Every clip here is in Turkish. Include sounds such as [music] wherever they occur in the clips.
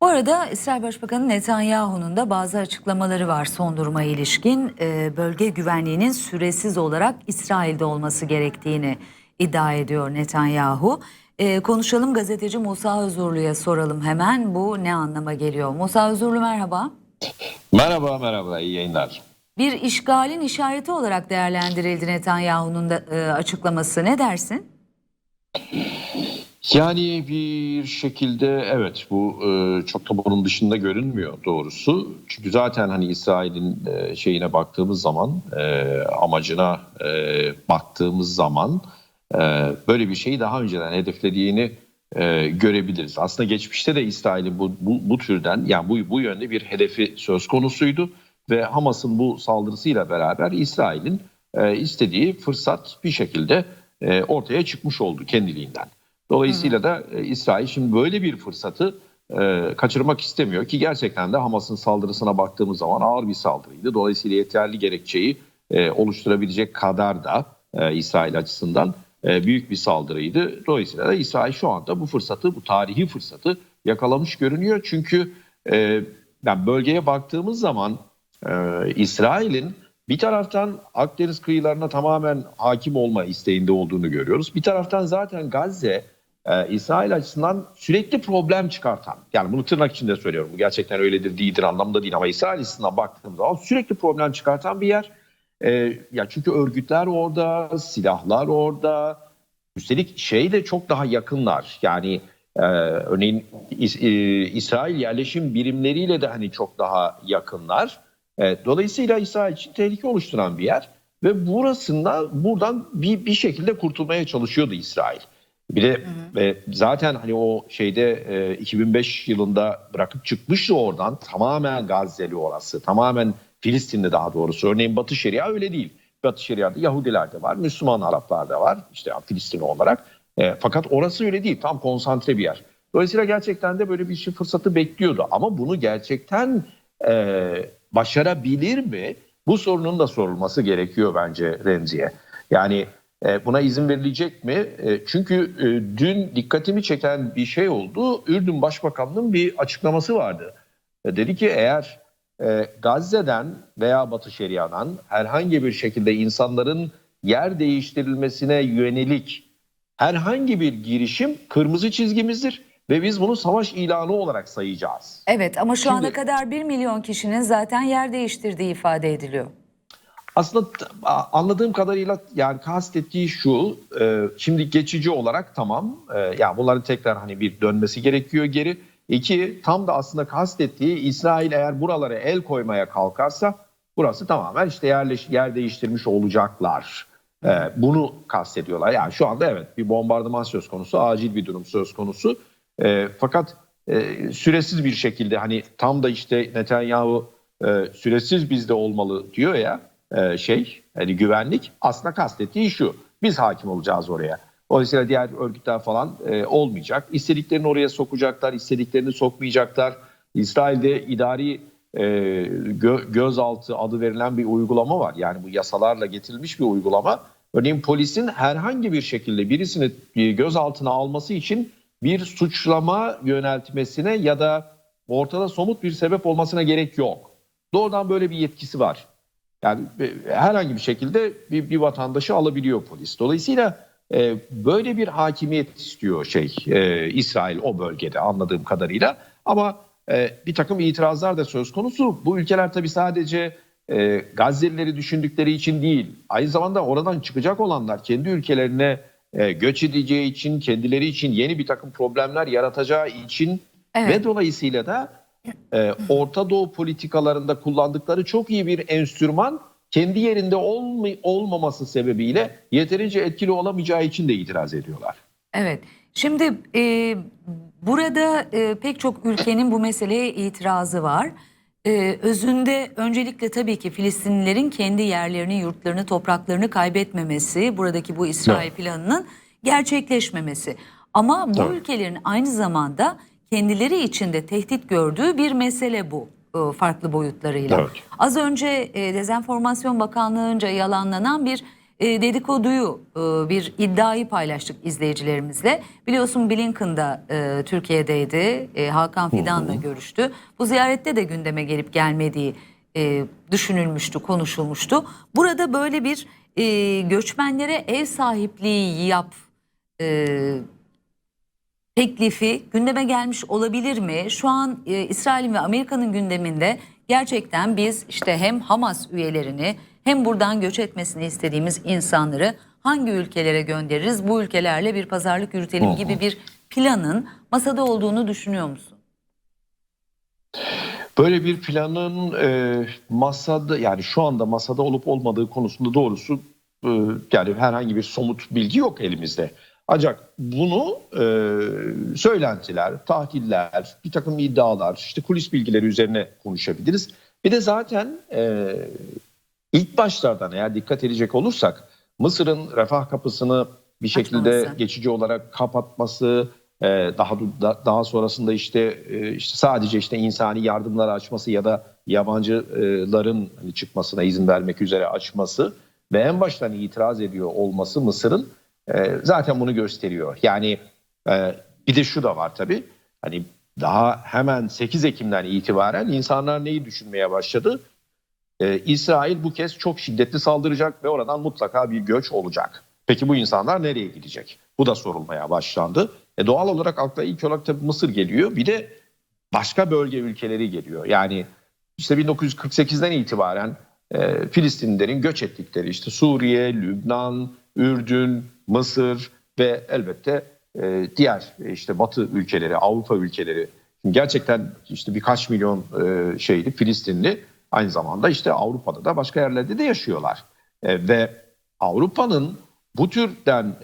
Bu arada İsrail Başbakanı Netanyahu'nun da bazı açıklamaları var son duruma ilişkin. Ee, bölge güvenliğinin süresiz olarak İsrail'de olması gerektiğini iddia ediyor Netanyahu. Ee, konuşalım gazeteci Musa Özurlu'ya soralım hemen bu ne anlama geliyor? Musa Özurlu merhaba. Merhaba merhaba iyi yayınlar. Bir işgalin işareti olarak değerlendirildi Netanyahu'nun da e, açıklaması. Ne dersin? Yani bir şekilde evet bu e, çok da bunun dışında görünmüyor doğrusu. Çünkü zaten hani İsrail'in e, şeyine baktığımız zaman e, amacına e, baktığımız zaman e, böyle bir şeyi daha önceden hedeflediğini e, görebiliriz. Aslında geçmişte de İsrail'in bu, bu, bu türden yani bu, bu yönde bir hedefi söz konusuydu. Ve Hamas'ın bu saldırısıyla beraber İsrail'in e, istediği fırsat bir şekilde e, ortaya çıkmış oldu kendiliğinden. Dolayısıyla da e, İsrail şimdi böyle bir fırsatı e, kaçırmak istemiyor ki gerçekten de Hamas'ın saldırısına baktığımız zaman ağır bir saldırıydı. Dolayısıyla yeterli gerekçeyi e, oluşturabilecek kadar da e, İsrail açısından e, büyük bir saldırıydı. Dolayısıyla da İsrail şu anda bu fırsatı, bu tarihi fırsatı yakalamış görünüyor. Çünkü e, yani bölgeye baktığımız zaman e, İsrail'in bir taraftan Akdeniz kıyılarına tamamen hakim olma isteğinde olduğunu görüyoruz. Bir taraftan zaten Gazze e, İsrail açısından sürekli problem çıkartan, yani bunu tırnak içinde söylüyorum, bu gerçekten öyledir değildir anlamda değil ama İsrail açısından baktığımız zaman sürekli problem çıkartan bir yer. E, ya çünkü örgütler orada, silahlar orada, üstelik şey de çok daha yakınlar. Yani e, örneğin İs- e, İsrail yerleşim birimleriyle de hani çok daha yakınlar. E, dolayısıyla İsrail için tehlike oluşturan bir yer ve burasında buradan bir bir şekilde kurtulmaya çalışıyordu İsrail. Bir de e, zaten hani o şeyde e, 2005 yılında bırakıp çıkmıştı oradan tamamen Gazze'li orası. Tamamen Filistinli daha doğrusu. Örneğin Batı Şeria öyle değil. Batı Şeria'da Yahudiler de var, Müslüman Araplar da var işte Filistin olarak. E, fakat orası öyle değil. Tam konsantre bir yer. Dolayısıyla gerçekten de böyle bir şey fırsatı bekliyordu. Ama bunu gerçekten e, başarabilir mi? Bu sorunun da sorulması gerekiyor bence Remzi'ye. Yani e, buna izin verilecek mi? E, çünkü e, dün dikkatimi çeken bir şey oldu. Ürdün Başbakanlığı'nın bir açıklaması vardı. E, dedi ki eğer e, Gazze'den veya Batı Şeria'dan herhangi bir şekilde insanların yer değiştirilmesine yönelik herhangi bir girişim kırmızı çizgimizdir ve biz bunu savaş ilanı olarak sayacağız. Evet ama şu Şimdi- ana kadar 1 milyon kişinin zaten yer değiştirdiği ifade ediliyor. Aslında anladığım kadarıyla yani kastettiği şu, e, şimdi geçici olarak tamam, e, yani bunların tekrar hani bir dönmesi gerekiyor geri. İki, tam da aslında kastettiği İsrail eğer buralara el koymaya kalkarsa burası tamamen işte yerleş, yer değiştirmiş olacaklar. E, bunu kastediyorlar. Yani şu anda evet bir bombardıman söz konusu, acil bir durum söz konusu. E, fakat e, süresiz bir şekilde hani tam da işte Netanyahu süresiz bizde olmalı diyor ya e, şey hani güvenlik aslında kastettiği şu biz hakim olacağız oraya. Dolayısıyla diğer örgütler falan e, olmayacak. İstediklerini oraya sokacaklar, istediklerini sokmayacaklar. İsrail'de idari e, gö- gözaltı adı verilen bir uygulama var. Yani bu yasalarla getirilmiş bir uygulama. Örneğin polisin herhangi bir şekilde birisini gözaltına alması için bir suçlama yöneltmesine ya da ortada somut bir sebep olmasına gerek yok. Doğrudan böyle bir yetkisi var. Yani e, herhangi bir şekilde bir, bir vatandaşı alabiliyor polis. Dolayısıyla e, böyle bir hakimiyet istiyor şey e, İsrail o bölgede anladığım kadarıyla. Ama e, bir takım itirazlar da söz konusu. Bu ülkeler tabii sadece e, Gazze'lileri düşündükleri için değil, aynı zamanda oradan çıkacak olanlar kendi ülkelerine e, göç edeceği için, kendileri için yeni bir takım problemler yaratacağı için Evet. ve dolayısıyla da e, Orta Doğu politikalarında kullandıkları çok iyi bir enstrüman kendi yerinde olmay- olmaması sebebiyle yeterince etkili olamayacağı için de itiraz ediyorlar. Evet. Şimdi e, burada e, pek çok ülkenin bu meseleye itirazı var. E, özünde öncelikle tabii ki Filistinlilerin kendi yerlerini, yurtlarını, topraklarını kaybetmemesi, buradaki bu İsrail planının gerçekleşmemesi. Ama bu Tabii. ülkelerin aynı zamanda kendileri içinde tehdit gördüğü bir mesele bu e, farklı boyutlarıyla. Evet. Az önce e, Dezenformasyon Bakanlığı'nca yalanlanan bir e, dedikoduyu, bir iddiayı paylaştık izleyicilerimizle. Biliyorsun Blinken da Türkiye'deydi, Hakan Fidan'la görüştü. Bu ziyarette de gündeme gelip gelmediği düşünülmüştü, konuşulmuştu. Burada böyle bir göçmenlere ev sahipliği yap teklifi gündeme gelmiş olabilir mi? Şu an e, İsrail'in ve Amerika'nın gündeminde gerçekten biz işte hem Hamas üyelerini hem buradan göç etmesini istediğimiz insanları hangi ülkelere göndeririz? Bu ülkelerle bir pazarlık yürütelim gibi bir planın masada olduğunu düşünüyor musun? Böyle bir planın e, masada yani şu anda masada olup olmadığı konusunda doğrusu e, yani herhangi bir somut bilgi yok elimizde. Ancak bunu e, söylentiler, tahliller, bir takım iddialar, işte kulis bilgileri üzerine konuşabiliriz. Bir de zaten e, ilk başlardan eğer dikkat edecek olursak Mısır'ın refah kapısını bir şekilde Açmaması. geçici olarak kapatması, e, daha da- daha sonrasında işte e, işte sadece işte insani yardımlar açması ya da yabancıların hani çıkmasına izin vermek üzere açması ve en baştan itiraz ediyor olması Mısır'ın e, zaten bunu gösteriyor. Yani e, bir de şu da var tabii. Hani daha hemen 8 Ekim'den itibaren insanlar neyi düşünmeye başladı? Ee, İsrail bu kez çok şiddetli saldıracak ve oradan mutlaka bir göç olacak. Peki bu insanlar nereye gidecek? Bu da sorulmaya başlandı. E doğal olarak akla ilk olarak tabii Mısır geliyor. Bir de başka bölge ülkeleri geliyor. Yani işte 1948'den itibaren e, Filistinlilerin göç ettikleri işte Suriye, Lübnan, Ürdün, Mısır ve elbette e, diğer e, işte Batı ülkeleri, Avrupa ülkeleri. Şimdi gerçekten işte birkaç milyon e, şeyli Filistinli aynı zamanda işte Avrupa'da da başka yerlerde de yaşıyorlar. E, ve Avrupa'nın bu türden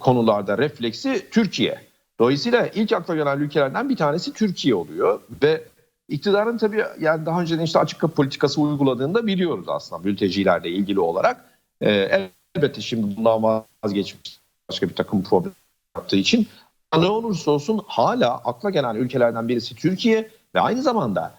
konularda refleksi Türkiye. Dolayısıyla ilk akla gelen ülkelerden bir tanesi Türkiye oluyor ve iktidarın tabii yani daha önceden işte açık kapı politikası uyguladığını da biliyoruz aslında mültecilerle ilgili olarak. E, elbette şimdi bundan vazgeçmiş başka bir takım problem yaptığı için ne olursa olsun hala akla gelen ülkelerden birisi Türkiye ve aynı zamanda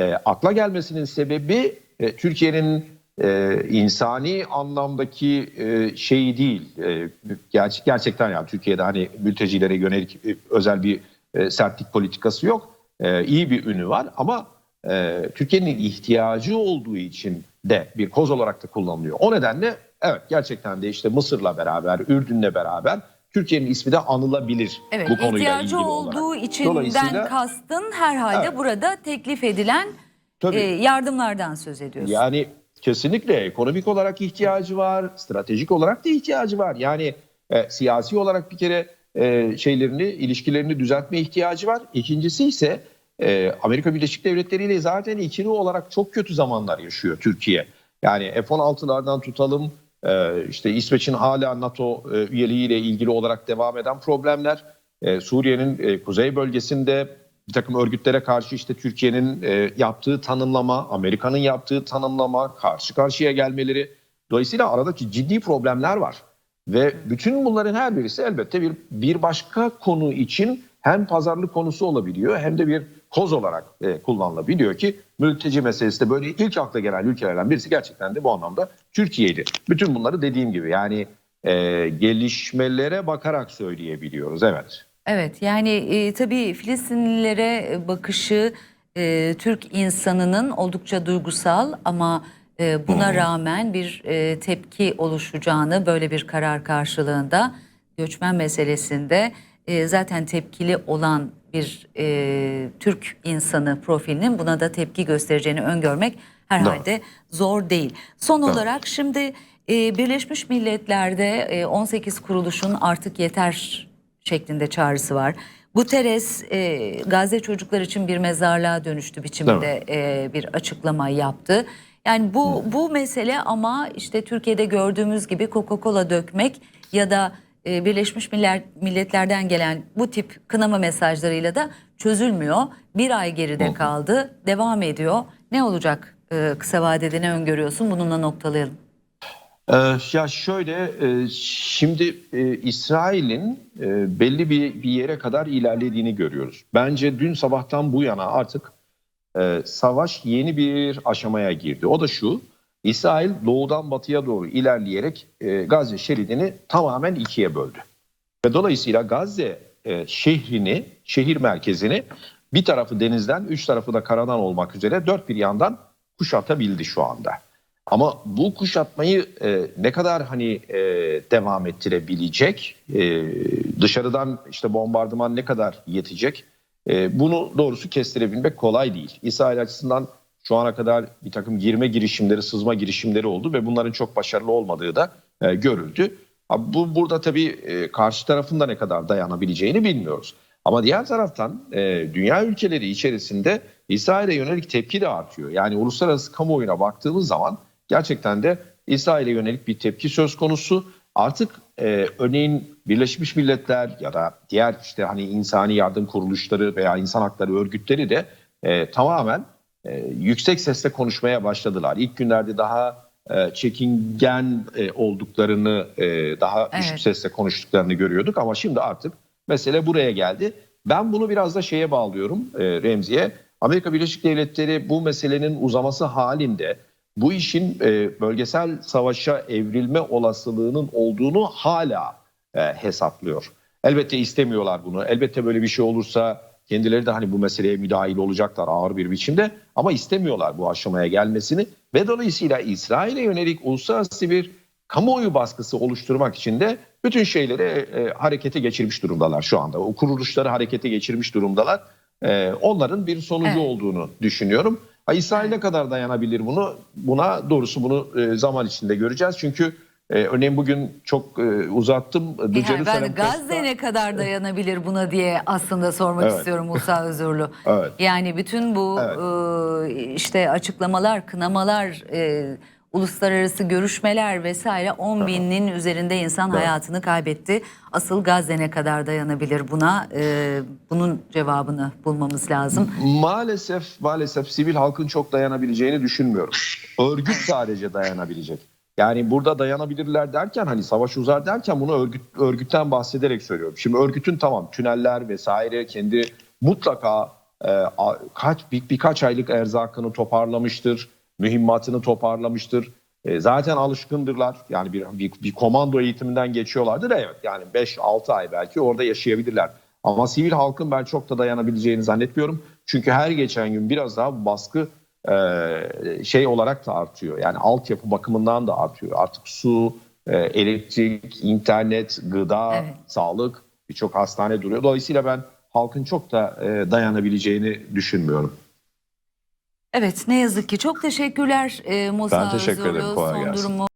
e, akla gelmesinin sebebi e, Türkiye'nin e, insani anlamdaki e, şeyi değil. E, ger- gerçekten yani Türkiye'de hani mültecilere yönelik e, özel bir e, sertlik politikası yok. E, iyi bir ünü var ama e, Türkiye'nin ihtiyacı olduğu için de bir koz olarak da kullanılıyor. O nedenle evet gerçekten de işte Mısır'la beraber, Ürdün'le beraber Türkiye'nin ismi de anılabilir Evet, bu konuyla ihtiyacı ilgili olduğu olarak. içinden Dolayısıyla- kastın herhalde Evet. burada teklif edilen Tabii. e, yardımlardan söz ediyorsun. Yani kesinlikle ekonomik olarak ihtiyacı var, stratejik olarak da ihtiyacı var. Yani e, siyasi olarak bir kere e, şeylerini, ilişkilerini düzeltme ihtiyacı var. İkincisi ise e, Amerika Birleşik Devletleri ile zaten ikili olarak çok kötü zamanlar yaşıyor Türkiye. Yani F-16'lardan tutalım, e, işte İsveç'in hala NATO e, üyeliğiyle ilgili olarak devam eden problemler, e, Suriye'nin e, kuzey bölgesinde bir takım örgütlere karşı işte Türkiye'nin e, yaptığı tanımlama, Amerika'nın yaptığı tanımlama, karşı karşıya gelmeleri. Dolayısıyla aradaki ciddi problemler var. Ve bütün bunların her birisi elbette bir bir başka konu için hem pazarlık konusu olabiliyor hem de bir koz olarak kullanılabiliyor ki mülteci meselesi de böyle ilk akla gelen ülkelerden birisi gerçekten de bu anlamda Türkiye'ydi. Bütün bunları dediğim gibi yani e, gelişmelere bakarak söyleyebiliyoruz evet. Evet yani e, tabii Filistinlilere bakışı e, Türk insanının oldukça duygusal ama e, buna rağmen bir e, tepki oluşacağını böyle bir karar karşılığında göçmen meselesinde e, zaten tepkili olan bir e, Türk insanı profilinin buna da tepki göstereceğini öngörmek herhalde zor değil. Son olarak şimdi e, Birleşmiş Milletler'de e, 18 kuruluşun artık yeter şeklinde çağrısı var. Guterres e, Gazze çocuklar için bir mezarlığa dönüştü biçimde e, bir açıklama yaptı. Yani bu bu mesele ama işte Türkiye'de gördüğümüz gibi Coca-Cola dökmek ya da e, Birleşmiş Milletler'den gelen bu tip kınama mesajlarıyla da çözülmüyor. Bir ay geride kaldı, devam ediyor. Ne olacak e, kısa vadede ne öngörüyorsun? Bununla noktalayalım. Ee, ya şöyle e, şimdi e, İsrail'in e, belli bir bir yere kadar ilerlediğini görüyoruz. Bence dün sabahtan bu yana artık e, savaş yeni bir aşamaya girdi. O da şu İsrail doğudan batıya doğru ilerleyerek e, Gazze şeridini tamamen ikiye böldü. Ve dolayısıyla Gazze e, şehrini, şehir merkezini bir tarafı denizden, üç tarafı da karadan olmak üzere dört bir yandan kuşatabildi şu anda. Ama bu kuşatmayı e, ne kadar hani e, devam ettirebilecek, e, dışarıdan işte bombardıman ne kadar yetecek, e, bunu doğrusu kestirebilmek kolay değil. İsrail açısından şu ana kadar bir takım girme girişimleri, sızma girişimleri oldu ve bunların çok başarılı olmadığı da e, görüldü. Ha, Bu burada tabii e, karşı tarafın da ne kadar dayanabileceğini bilmiyoruz. Ama diğer taraftan e, dünya ülkeleri içerisinde İsrail'e yönelik tepki de artıyor. Yani uluslararası kamuoyuna baktığımız zaman gerçekten de İsrail'e yönelik bir tepki söz konusu. Artık e, örneğin Birleşmiş Milletler ya da diğer işte hani insani yardım kuruluşları veya insan hakları örgütleri de e, tamamen e, yüksek sesle konuşmaya başladılar. İlk günlerde daha e, çekingen e, olduklarını, e, daha düşük Evet. sesle konuştuklarını görüyorduk ama şimdi artık mesele buraya geldi. Ben bunu biraz da şeye bağlıyorum e, Remzi'ye. Amerika Birleşik Devletleri bu meselenin uzaması halinde bu işin e, bölgesel savaşa evrilme olasılığının olduğunu hala e, hesaplıyor. Elbette istemiyorlar bunu. Elbette böyle bir şey olursa kendileri de hani bu meseleye müdahil olacaklar ağır bir biçimde ama istemiyorlar bu aşamaya gelmesini ve dolayısıyla İsrail'e yönelik uluslararası bir kamuoyu baskısı oluşturmak için de bütün şeyleri e, harekete geçirmiş durumdalar şu anda. O kuruluşları harekete geçirmiş durumdalar. E, onların bir sonucu Evet. olduğunu düşünüyorum. Ha, İsrail ne kadar dayanabilir bunu? Buna doğrusu bunu e, zaman içinde göreceğiz. Çünkü e, örneğin bugün çok e, uzattım. Yani ben de Jerusalem Gazze ne kadar dayanabilir buna diye aslında sormak Evet. istiyorum Musa [laughs] Özürlü. Evet. Yani bütün bu Evet. e, işte açıklamalar, kınamalar, e, uluslararası görüşmeler vesaire 10 binin üzerinde insan Evet. hayatını kaybetti. Asıl Gazze ne kadar dayanabilir buna? E, bunun cevabını bulmamız lazım. Maalesef maalesef sivil halkın çok dayanabileceğini düşünmüyorum. Örgüt sadece dayanabilecek. Yani burada dayanabilirler derken hani savaş uzar derken bunu örgüt, örgütten bahsederek söylüyorum. Şimdi örgütün tamam tüneller vesaire kendi mutlaka e, kaç bir, birkaç aylık erzakını toparlamıştır, mühimmatını toparlamıştır. E, zaten alışkındırlar. Yani bir, bir, bir komando eğitiminden geçiyorlardır. Evet yani 5-6 ay belki orada yaşayabilirler. Ama sivil halkın ben çok da dayanabileceğini zannetmiyorum. Çünkü her geçen gün biraz daha baskı şey olarak da artıyor. Yani altyapı bakımından da artıyor. Artık su, e, elektrik, internet, gıda, Evet. sağlık birçok hastane duruyor. Dolayısıyla ben halkın çok da e, dayanabileceğini düşünmüyorum. Evet ne yazık ki çok teşekkürler e, Musa Ben teşekkür ederim, kolay gelsin. durumu